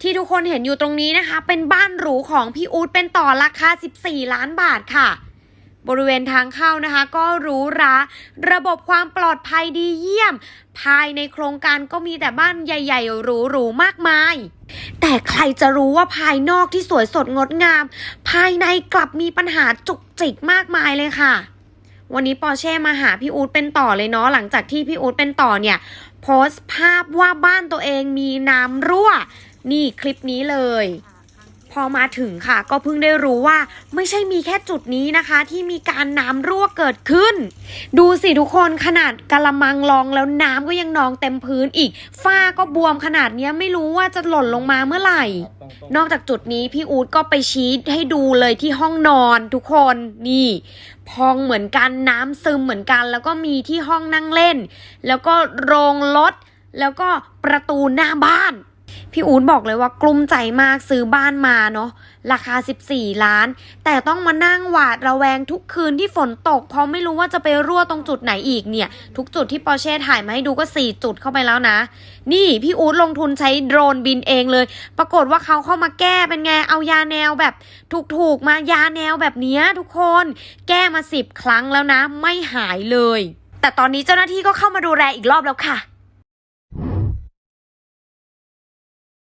ที่ทุกคนเห็นอยู่ตรงนี้นะคะ เป็นบ้านหรูของพี่อู๊ดเป็นต่อราคา 14 ล้านบาทค่ะ บริเวณทางเข้านะคะ ก็หรูหราระบบความปลอดภัยดีเยี่ยม ภายในโครงการก็มีแต่บ้านใหญ่ ๆ หรูๆมากมาย แต่ใครจะรู้ว่าภายนอกที่สวยสดงดงาม ภายในกลับมีปัญหาจุกจิกมากมายเลยค่ะวันนี้ปอเช่มาหาพี่อู๊ดเป็นต่อเลยเนาะหลังจากที่พี่อู๊ดเป็นต่อเนี่ย โพสต์ภาพว่าบ้านตัวเองมีน้ำรั่ว นี่คลิปนี้เลย พอมาถึงค่ะ ก็เพิ่งได้รู้ว่า ไม่ใช่มีแค่จุดนี้นะคะ ที่มีการน้ำรั่วเกิดขึ้น ดูสิทุกคนขนาดกะละมังรองแล้วน้ำก็ยังนองเต็มพื้นอีก ฝ้าก็บวมขนาดนี้ไม่รู้ว่าจะหล่นลงมาเมื่อไหร่ นอกจากจุดนี้พี่อู๊ดก็ไปชี้ให้ดูเลยที่ห้องนอนทุกคนนี่พองเหมือนกันน้ำซึมเหมือนกัน แล้วก็มีที่ห้องนั่งเล่น แล้วก็โรงรถแล้วก็ประตูหน้าบ้าน พี่อู๊ดบอกเลยว่ากลุ้มใจมากซื้อบ้านมาเนาะราคา 14 ล้าน แต่ต้องมานั่งหวาดระแวงทุกคืนที่ฝนตก เพราะไม่รู้ว่าจะไปรั่วตรงจุดไหนอีกเนี่ย ทุกจุดที่ปอร์เช่ถ่ายมาให้ดูก็ 4 จุดเข้าไปแล้วนะ นี่พี่อู๊ดลงทุนใช้โดรนบินเองเลย ปรากฏว่าเขาเข้ามาแก้เป็นไง เอายาแนวแบบถูกๆมายาแนวแบบนี้ทุกคน แก้มา 10 ครั้งแล้วนะ ไม่หายเลย แต่ตอนนี้เจ้าหน้าที่ก็เข้ามาดูแลอีกรอบแล้วค่ะ